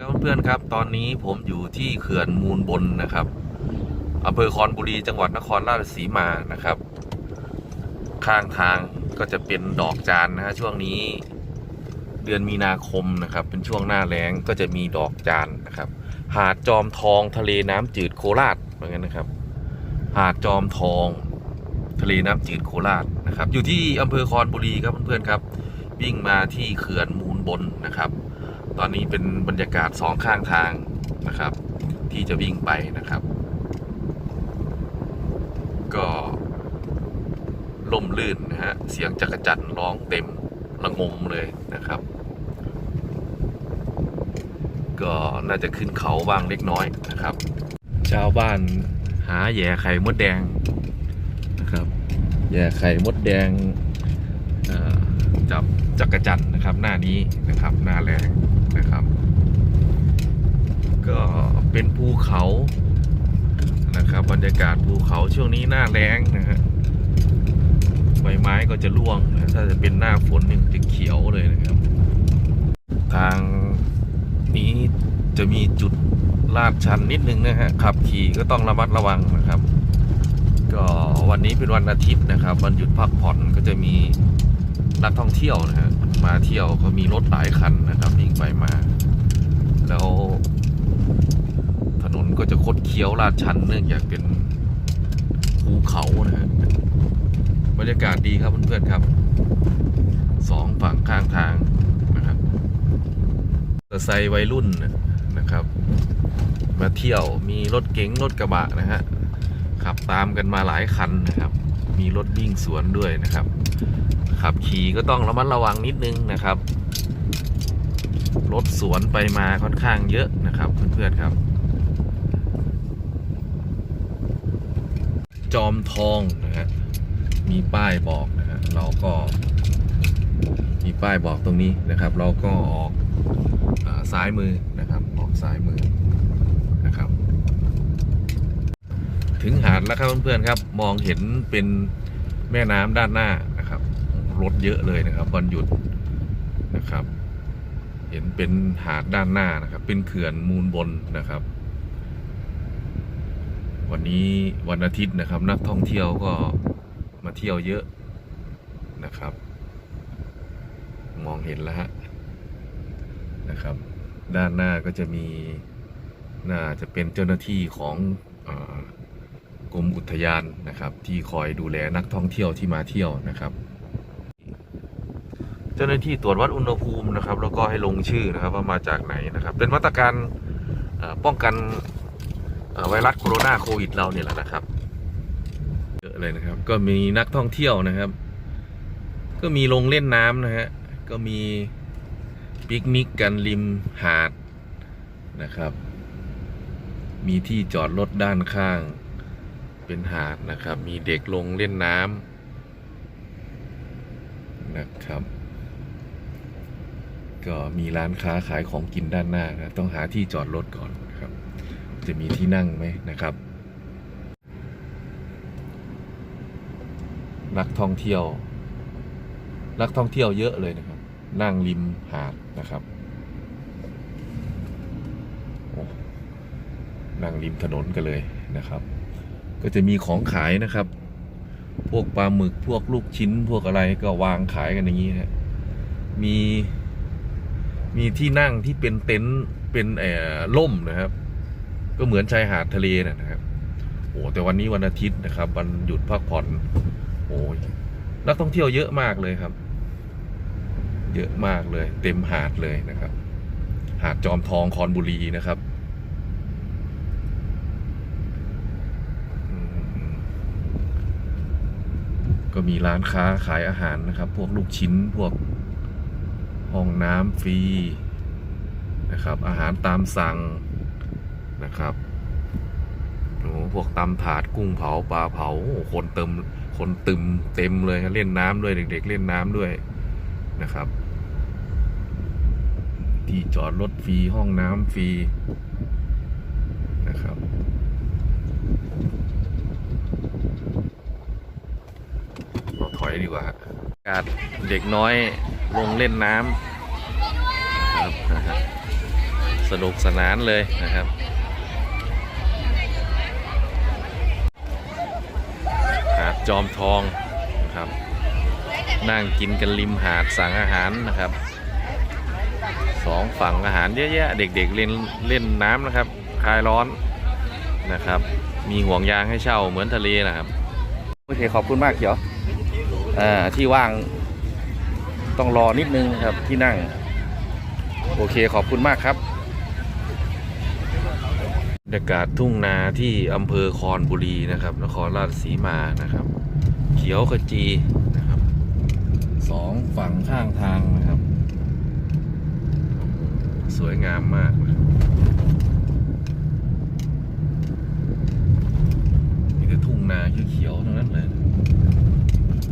ครับเพื่อนๆครับ ตอนนี้ผมอยู่ที่เขื่อนมูลบนนะครับอำเภอคอนบุรีจังหวัดนครราชสีมานะครับ ข้างทางก็จะเป็นดอกจานนะฮะช่วงนี้เดือนมีนาคมนะครับ เป็นช่วงหน้าแล้งก็จะมีดอกจานนะครับ หาดจอมทองทะเลน้ำจืดโคราชเหมือนกันนะครับ หาดจอมทอง ทะเลน้ำจืดโคราชนะครับ อยู่ที่อำเภอคอนบุรีครับเพื่อนๆครับ วิ่งมาที่เขื่อนมูลบนนะครับ ตอนนี้เป็นบรรยากาศสองข้างทางนะครับ ที่จะวิ่งไปนะครับ ก็ล่มลื่นนะฮะเสียงจักรจันร้องเต็มระงมเลยนะครับ ก็น่าจะขึ้นเขาบ้างเล็กน้อยนะครับ ชาวบ้านหาแย่ไข่มดแดงนะครับแย่ไข่มดแดงจับจักรจันนะครับ หน้านี้นะครับ หน้าแรง นะครับ ก็เป็นภูเขานะครับ บรรยากาศภูเขาช่วงนี้หน้าแรงนะฮะใบไม้ก็จะร่วงนะถ้าจะเป็นหน้าฝนนี่จะเขียวเลยนะครับ ทางนี้จะมีจุดลาดชันนิดนึงนะฮะขับขี่ก็ต้องระมัดระวังนะครับ ก็วันนี้เป็นวันอาทิตย์นะครับ วันหยุดพักผ่อนก็จะมีนักท่องเที่ยวนะฮะมาเที่ยวก็มีรถหลายคันนะครับวิ่งไปมา แล้ว ถนนก็จะ คี้ยวลาดชันเนื่องจากเป็นภูเขานะฮะบรรยากาศดีครับเพื่อนๆครับสองฝั่งข้างทางนะครับเตอร์ไซค์วัยรุ่นนะครับ มาเที่ยวมีรถเก๋งรถกระบะนะฮะขับตามกันมาหลายคันนะครับ มีรถวิ่งสวนด้วยนะครับ ขับขี่ก็ต้องระมัดระวังนิดนึงนะครับ รถสวนไปมาค่อนข้างเยอะนะครับ เพื่อนๆครับ จอมทองนะฮะมีป้ายบอกนะฮะเราก็ มีป้ายบอกตรงนี้นะครับ เราก็ออกอซ้ายมือนะครับ ออกซ้ายมือนะครับ ถึงหาดแล้วครับเพื่อนๆครับ มองเห็นเป็นแม่น้ำด้านหน้านะครับรถเยอะเลยนะครับวันหยุดนะครับ เห็นเป็นหาดด้านหน้านะครับ เป็นเขื่อนมูลบนนะครับ วันนี้วันอาทิตย์นะครับ นักท่องเที่ยวก็มาเที่ยวเยอะนะครับ มองเห็นแล้วฮะนะครับ ด้านหน้าก็จะมีน่าจะเป็นเจ้าหน้าที่ของอกรมอุทยานนะครับ ที่คอยดูแลนักท่องเที่ยวที่มาเที่ยวนะครับ เจ้าหน้าที่ตรวจวัดอุณหภูมินะครับ แล้วก็ให้ลงชื่อนะครับว่ามาจากไหนนะครับ เป็นมาตรการป้องกัน ไวรัสโคโรนาโควิดเราเนี่ยแหละนะครับเยอะเลยนะครับ ก็มีนักท่องเที่ยวนะครับ ก็มีลงเล่นน้ำนะฮะก็มีปิกนิกกันริมหาดนะครับ มีที่จอดรถด้านข้างเป็นหาดนะครับ มีเด็กลงเล่นน้ำนะครับ ก็มีร้านค้าขายของกินด้านหน้านะ ต้องหาที่จอดรถก่อนนะครับ จะมีที่นั่งไหมนะครับ นักท่องเที่ยว นักท่องเที่ยวเยอะเลยนะครับ นั่งริมหาดนะครับนั่งริมถนนกันเลยนะครับ ก็จะมีของขายนะครับ พวกปลาหมึกพวกลูกชิ้น พวกอะไรก็วางขายกันอย่างนี้นะมีมีที่นั่งที่เป็นเต็นท์เป็นเอ่อล่มนะครับ ก็เหมือนชายหาดทะเลนะครับโอ้แต่วันนี้วันอาทิตย์นะครับวันหยุดพักผ่อนโอ้ยนักท่องเที่ยวเยอะมากเลยครับ เยอะมากเลย เต็มหาดเลยนะครับ หาดจอมทองคอนบุรีนะครับก็มีร้านค้าขายอาหารนะครับ พวกลูกชิ้นพวกห้องน้ำฟรีนะครับ อาหารตามสั่ง นะครับโอ้พวกตำถาดกุ้งเผาปลาเผาคนเติมคนตึมเต็มเลยเล่นน้ำด้วยเด็ก ๆ เล่นน้ำด้วยนะครับ ที่จอดรถฟรีห้องน้ำฟรีนะครับเราถอยดีกว่าฮะอากาศเด็กน้อยลงเล่นน้ำครับสนุกสนานเลยนะครับ จอมทองนะครับ นั่งกินกันริมหาดสั่งอาหารนะครับสองฝั่งอาหารเยอะแยะเด็กๆเล่นเล่นน้ำนะครับคลายร้อนนะครับ มีห่วงยางให้เช่าเหมือนทะเลนะครับโอเคขอบคุณมากเขียวอ่าที่ว่างต้องรอนิดนึงนะครับที่นั่ง โอเคขอบคุณมากครับ ยากาศทุ่งนาที่อำเภอคอนบุรีนะครับ นครราชสีมานะครับ เขียวขจีนะครับสองฝั่งข้างทางนะครับ สวยงามมากนี่คือทุ่งนาเขียวๆทั้งนั้นเลย